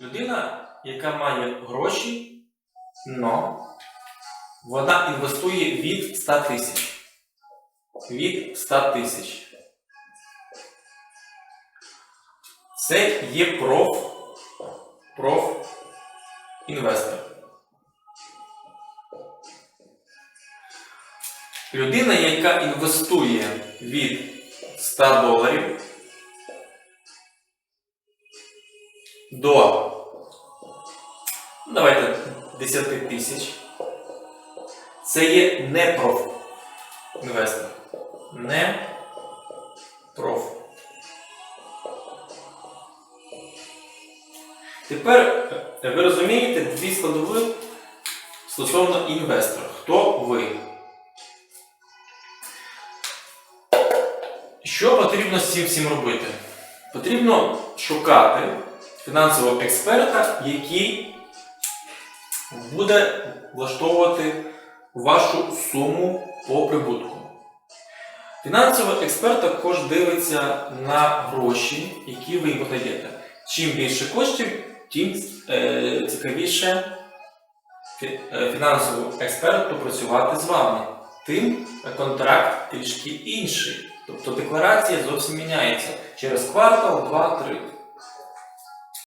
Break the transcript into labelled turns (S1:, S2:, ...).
S1: Людина, яка має гроші, но вона інвестує від 100 тисяч. Від 100 тисяч. Це є проф, проф-інвестор. Людина, яка інвестує від 100 доларів до ну, давайте 10 тисяч. Це є не проф інвестор. Не проф. Тепер е, ви розумієте дві складові стосовно інвестора. Хто ви? Що потрібно з цим всім робити? Потрібно шукати фінансового експерта, який буде влаштовувати вашу суму по прибутку. Фінансовий експерт також дивиться на гроші, які ви йому даєте. Чим більше коштів, тим е, цікавіше е, фінансовому експерту працювати з вами. Тим контракт трішки інший. Тобто декларація зовсім міняється через квартал, два, три.